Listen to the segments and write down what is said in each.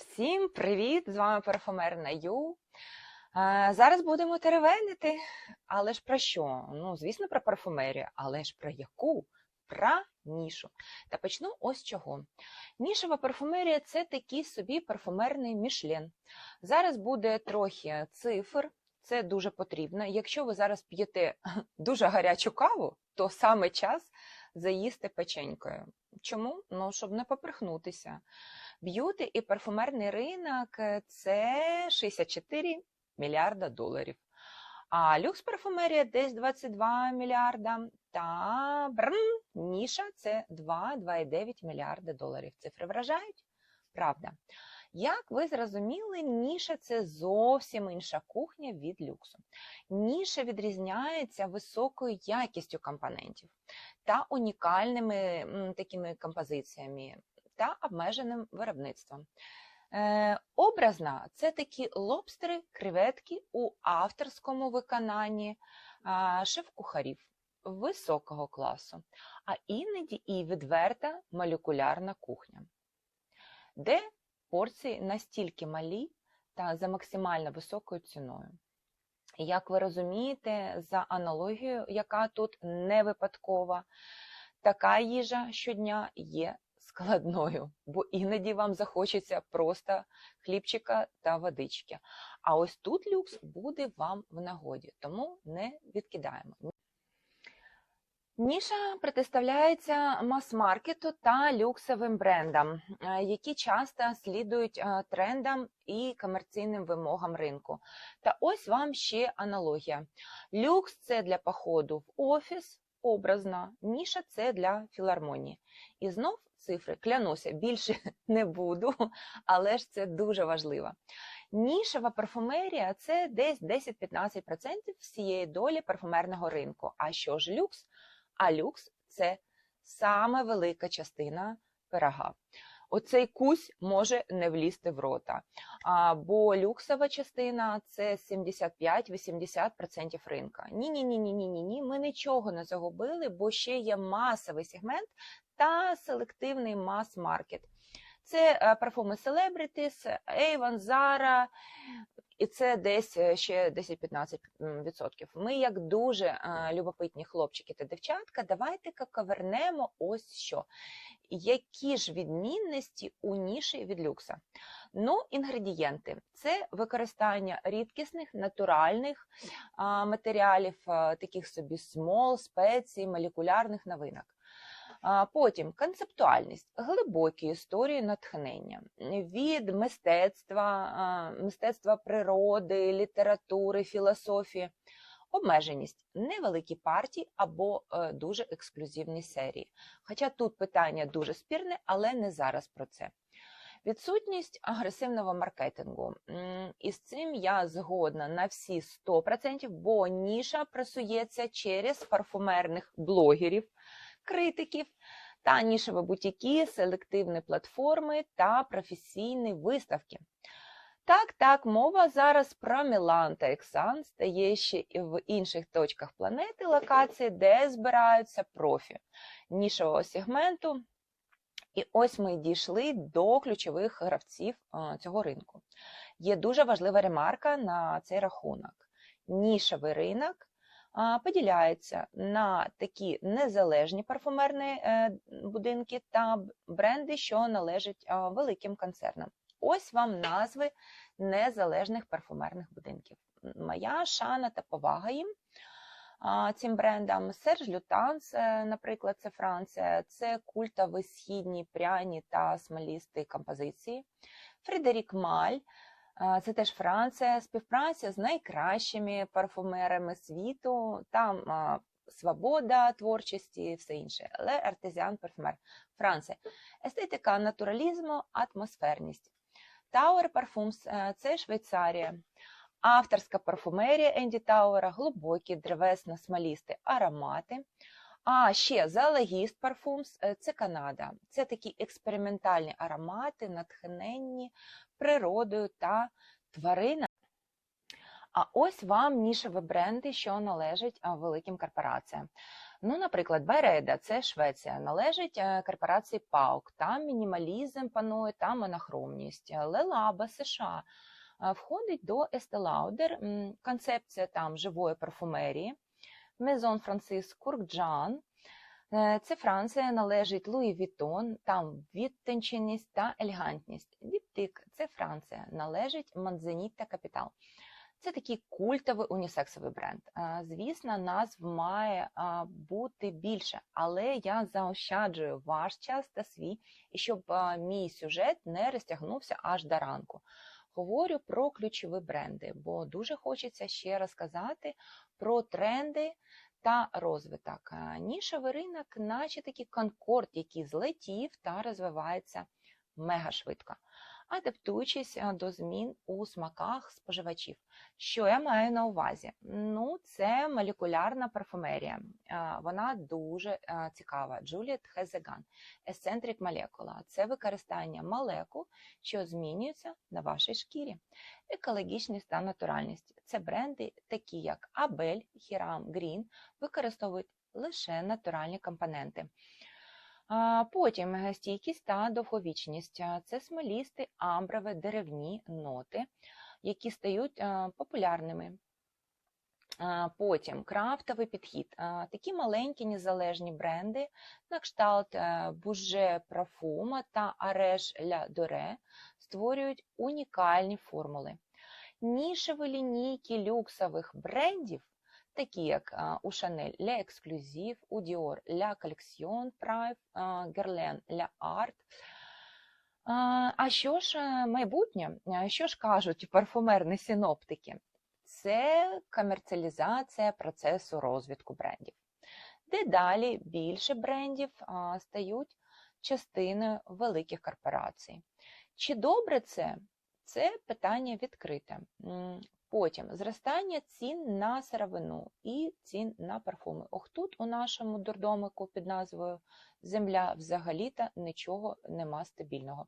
Всім привіт! З вами парфумерна Ю. Е, Зараз будемо теревенити. Але ж про що? Ну, звісно, про парфумерію, але ж про яку? Про нішу. Та почну ось чого. Нішова парфумерія це такий собі парфумерний мішлен. Зараз буде трохи цифр, це дуже потрібно. Якщо ви зараз п'єте дуже гарячу каву, то саме час заїсти печенькою. Чому? Ну, щоб не поприхнутися. Б'юти і парфумерний ринок це 64 мільярда доларів. А люкс парфумерія десь 22 мільярда. Та брн, ніша це 2-2,9 мільярда доларів. Цифри вражають? Правда. Як ви зрозуміли, ніша це зовсім інша кухня від люксу. Ніша відрізняється високою якістю компонентів та унікальними такими композиціями та обмеженим виробництвом. Е, образна це такі лобстери, креветки у авторському виконанні а, шеф-кухарів високого класу, а іноді і відверта молекулярна кухня, де порції настільки малі та за максимально високою ціною. Як ви розумієте, за аналогією, яка тут не випадкова, така їжа щодня є складною, бо іноді вам захочеться просто хлібчика та водички. А ось тут люкс буде вам в нагоді, тому не відкидаємо. Ніша протиставляється мас-маркету та люксовим брендам, е, які часто слідують е, трендам і комерційним вимогам ринку. Та ось вам ще аналогія. Люкс це для походу в офіс, образно, ніша це для філармонії. І знов цифри, клянуся, більше не буду, але ж це дуже важливо. Нішева парфумерія це десь 10-15% всієї долі парфумерного ринку. А що ж люкс? А люкс це саме велика частина пирога. Оцей кусь може не влізти в рота, а, бо люксова частина це 75-80% ринка. Ні, ні, ні, ні, ні, ні. Ми нічого не загубили, бо ще є масовий сегмент та селективний мас-маркет. Це е, парфуми Celebrities, Avon, Zara, і це десь е, ще 10-15%. Ми, як дуже е, любопитні хлопчики та дівчатка, давайте-ка ковернемо ось що. Які ж відмінності у ніші від люкса? Ну, інгредієнти це використання рідкісних натуральних матеріалів, таких собі смол, спецій, молекулярних новинок. Потім концептуальність, глибокі історії натхнення від мистецтва, мистецтва природи, літератури, філософії, обмеженість, невеликі партії або е, дуже ексклюзивні серії. Хоча тут питання дуже спірне, але не зараз про це. Відсутність агресивного маркетингу. І з цим я згодна на всі 100%, бо ніша просується через парфумерних блогерів, критиків та нішеві бутіки, селективні платформи та професійні виставки. Так, так, мова зараз про Мілан та Ексан стає ще і в інших точках планети локації, де збираються профі нішевого сегменту. І ось ми дійшли до ключових гравців цього ринку. Є дуже важлива ремарка на цей рахунок. Нішевий ринок поділяється на такі незалежні парфумерні е, будинки та бренди, що належать великим концернам. Ось вам назви незалежних парфумерних будинків. Моя шана та повага їм. Цим брендам Серж Лютанс, е, наприклад, це Франція, це культові східні пряні та смолісті композиції. Фредерік Маль, це теж Франція, співпраця з найкращими парфумерами світу. Там свобода творчості, все інше. Але артезіан парфумер Франція. Естетика натуралізму, атмосферність. Parfums е, – це Швейцарія. Авторська парфумерія Енді Тауера, глибокі древесно-смолісті аромати. А ще Зоологіст Parfums – це Канада. Це такі експериментальні аромати, натхненні природою та тваринами. А ось вам нішеві бренди, що належать великим корпораціям. Ну, наприклад, Береда, це Швеція, належить е, корпорації ПАУК. Там мінімалізм панує, там анахромність. Лелаба, США е, входить до Estee Lauder, концепція там живої парфумерії. Мезон Францис Куркджан. Це Франція належить Луї Вітон, там відтонченість та елегантність. Діптик це Франція, належить Манзеніт та Капітал. Це такий культовий унісексовий бренд. Е, Звісно, назв має бути більше, але я заощаджую ваш час та свій, щоб мій сюжет не розтягнувся аж до ранку. Говорю про ключові бренди, бо дуже хочеться ще розказати про тренди та розвиток. Нішевий ринок, наче такий конкорд, який злетів та розвивається мега швидко, адаптуючись е, до змін у смаках споживачів. Що я маю на увазі? Ну, це молекулярна парфумерія. Е, Вона дуже е, цікава. Джуліет Хезеган, Eccentric Molecula – це використання молекул, що змінюються на вашій шкірі. Екологічність та натуральність це бренди, такі як Абель, Хірам, Green, використовують лише натуральні компоненти. Потім стійкість та довговічність це смолісти, амброві, деревні ноти, які стають популярними. Потім крафтовий підхід. Такі маленькі незалежні бренди на кшталт Буже Парфума та Ареш Ля Доре створюють унікальні формули. Нішеві лінійки люксових брендів, такі як у Chanel La Exclusive, у Dior La Collection Prime, Guerlain La Art. А, що ж е, майбутнє? Що ж кажуть парфумерні синоптики? Це комерціалізація процесу розвитку брендів. Дедалі більше брендів стають частиною великих корпорацій. Чи добре це? Це питання відкрите. Потім зростання цін на сировину і цін на парфуми. Ох, тут у нашому дурдомику під назвою Земля взагалі-то нічого нема стабільного.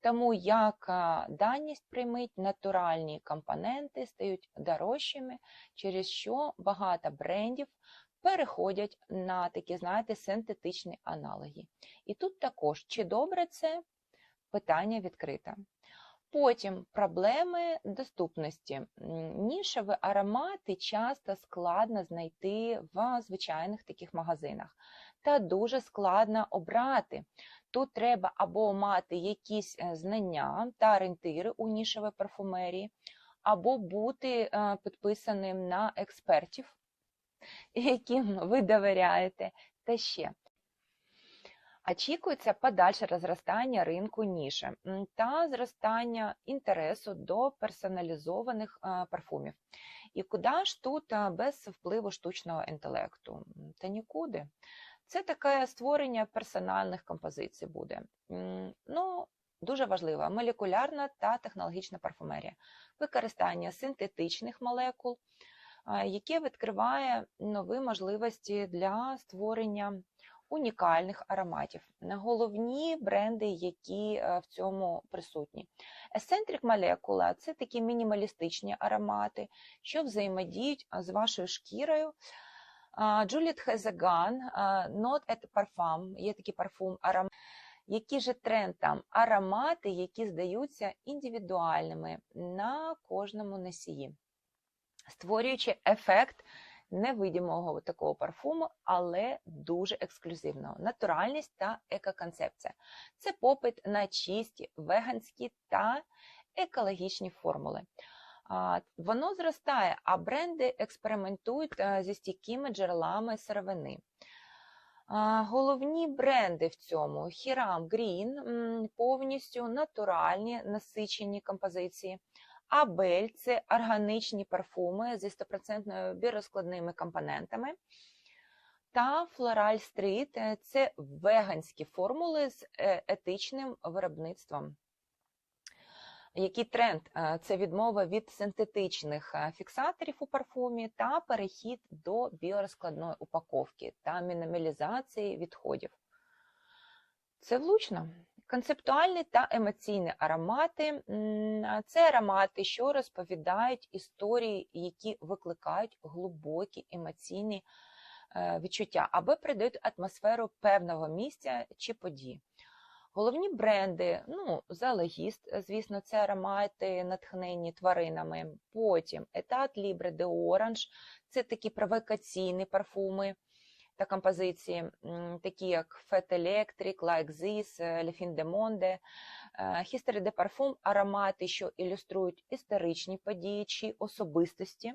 Тому як даність приймить, натуральні компоненти стають дорожчими, через що багато брендів переходять на такі, знаєте, синтетичні аналоги. І тут також, чи добре це питання відкрите. Потім проблеми доступності. Нішеві аромати часто складно знайти в звичайних таких магазинах, та дуже складно обрати. Тут треба або мати якісь е, знання та орієнтири у нішевій парфумерії, або бути е, підписаним на експертів, яким ви довіряєте, та ще. Очікується подальше розростання ринку ніші та зростання інтересу до персоналізованих е, парфумів. І куди ж тут е, без впливу штучного інтелекту? Та нікуди. Це таке створення персональних композицій буде. Ну, дуже важлива молекулярна та технологічна парфумерія, використання синтетичних молекул, е, яке відкриває нові можливості для створення унікальних ароматів. Головні бренди, які е, в цьому присутні. Eccentric Molecula – це такі мінімалістичні аромати, що взаємодіють з вашою шкірою. Juliet Hezegan, Not at Parfum, є такий парфум аромат. Який же тренд там? Аромати, які здаються індивідуальними на кожному носії, створюючи ефект невидимого такого парфуму, але дуже ексклюзивного. Натуральність та екоконцепція. Це попит на чисті, веганські та екологічні формули. Воно зростає, а бренди експериментують е, зі стійкими джерелами сировини. Головні бренди в цьому Hiram Green, повністю натуральні насичені композиції. Абель це органічні парфуми зі 100% біорозкладними компонентами. Та Floral Street – це веганські формули з е, етичним виробництвом. Який тренд? Е, Це відмова від синтетичних е, фіксаторів у парфумі та перехід до біорозкладної упаковки та мінімалізації відходів. Це влучно. Концептуальні та емоційні аромати це аромати, що розповідають історії, які викликають глибокі емоційні е, відчуття або передають атмосферу певного місця чи події. Головні бренди, ну, Залегіст, звісно, це аромати, натхнені тваринами. Потім Етат Libre de Orange, це такі провокаційні парфуми та композиції, такі як Fat Electric, Like This, Le Fin de Monde, е, History de Parfum – аромати, що ілюструють історичні події чи особистості.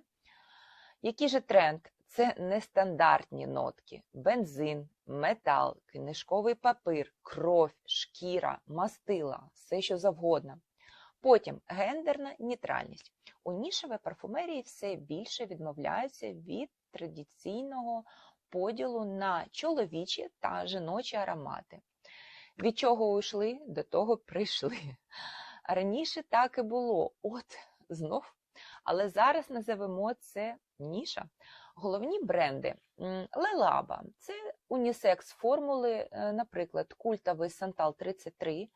Який же тренд? Це нестандартні нотки: бензин, метал, книжковий папір, кров, шкіра, мастила, все що завгодно. Потім гендерна нейтральність. У нішевій парфумерії все більше відмовляються від традиційного поділу на чоловічі та жіночі аромати. Від чого уйшли, до того прийшли. Раніше так і було, от знов. Але зараз називемо це ніша. Головні бренди Лелаба це унісекс формули, е, наприклад, культовий Сантал 33.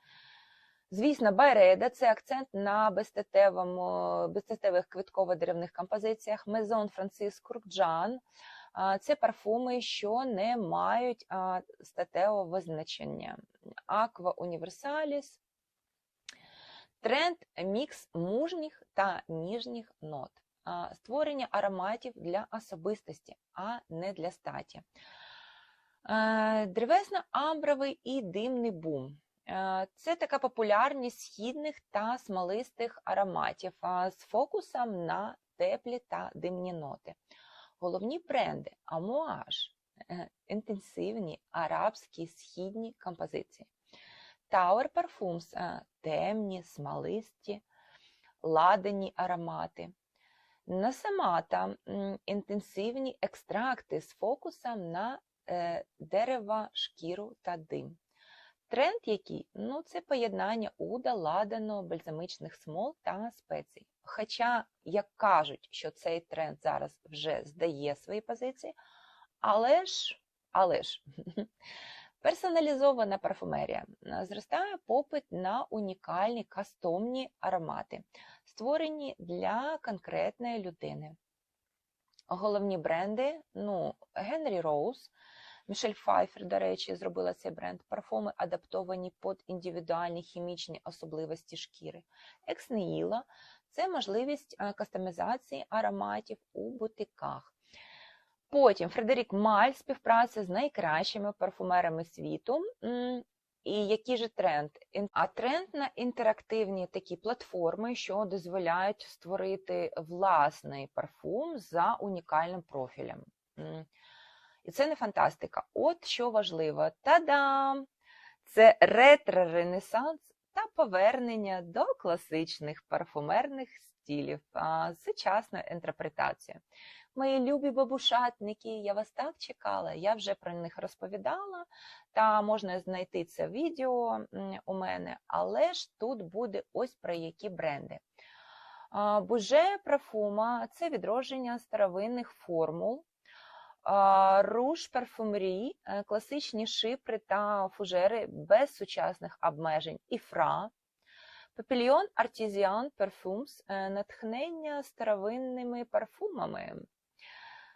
Звісно, Байреда це акцент на безстатевому, безстатевих квітково-деревних композиціях. Мезон Францис Куркджан це парфуми, що не мають статевого визначення. Аква Універсаліс. Тренд мікс мужніх та ніжніх нот створення ароматів для особистості, а не для статі. Древесно-амбровий і димний бум. Це така популярність східних та смолистих ароматів з фокусом на теплі та димні ноти. Головні бренди Амуаж, е, інтенсивні арабські східні композиції. Tower Parfums – темні, смолисті, ладані аромати. Насамата інтенсивні екстракти з фокусом на е, дерева, шкіру та дим. Тренд який? Ну, це поєднання уда, ладану, бальзамичних смол та спецій. Хоча, як кажуть, що цей тренд зараз вже здає свої позиції, але ж, але ж, персоналізована парфумерія. Зростає попит на унікальні кастомні аромати створені для конкретної людини. Головні бренди, ну, Генрі Роуз, Мішель Файфер, до речі, зробила цей бренд. Парфуми адаптовані під індивідуальні хімічні особливості шкіри. Екснеїла це можливість е, кастомізації ароматів у бутиках. Потім Фредерік Маль співпраця з найкращими парфумерами світу. І який же тренд? А тренд на інтерактивні такі платформи, що дозволяють створити власний парфум за унікальним профілем. І це не фантастика. От що важливо. Та-дам! Це ретро-ренесанс та повернення до класичних парфумерних стилів з сучасною інтерпретацією. Мої любі бабушатники, я вас так чекала, я вже про них розповідала, та можна знайти це відео у мене, але ж тут буде ось про які бренди. Буже парфума це відродження старовинних формул. Руш парфумерії, е, класичні шипри та фужери без сучасних обмежень і фра. Папільйон Artisan Perfumes – натхнення старовинними парфумами.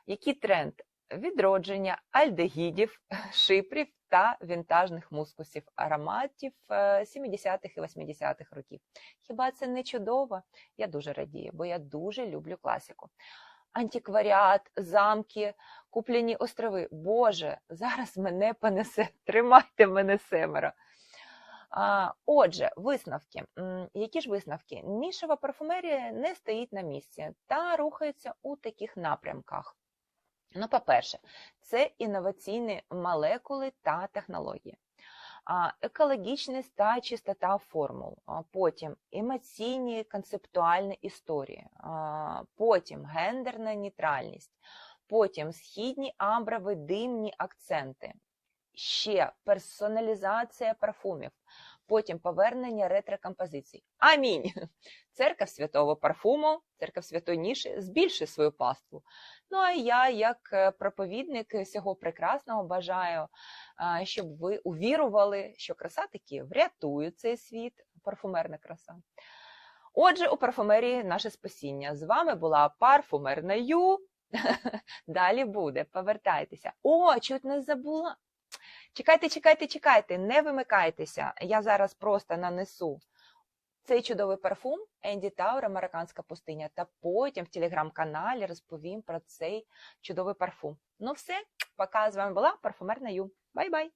Який тренд? Відродження альдегідів, шипрів та вінтажних мускусів, ароматів 70-х і 80-х років. Хіба це не чудово? Я дуже радію, бо я дуже люблю класику. Антикваріат, замки, куплені острови. Боже, зараз мене понесе, тримайте мене семеро. Отже, висновки. Які ж висновки? Нішева парфумерія не стоїть на місці та рухається у таких напрямках. Ну, по-перше, це інноваційні молекули та технології, екологічність та чистота формул, потім емоційні концептуальні історії, потім гендерна нейтральність, потім східні амброві димні акценти, ще персоналізація парфумів, потім повернення ретрокомпозицій. Амінь! Церква святого парфуму, церква святої ніші збільшує свою паству. Ну а я, як е, проповідник всього прекрасного, бажаю, щоб ви увірували, що краса таки врятує цей світ, парфумерна краса. Отже, у парфумерії наше спасіння. З вами була парфумерна Ю. Далі буде, повертайтеся. О, чуть не забула. Чекайте, чекайте, чекайте, не вимикайтеся. Я зараз просто нанесу цей чудовий парфум Енді Таур, Американська пустиня, та потім в телеграм-каналі розповім про цей чудовий парфум. Ну все, пока з вами була парфумерна Ю. Бай-бай!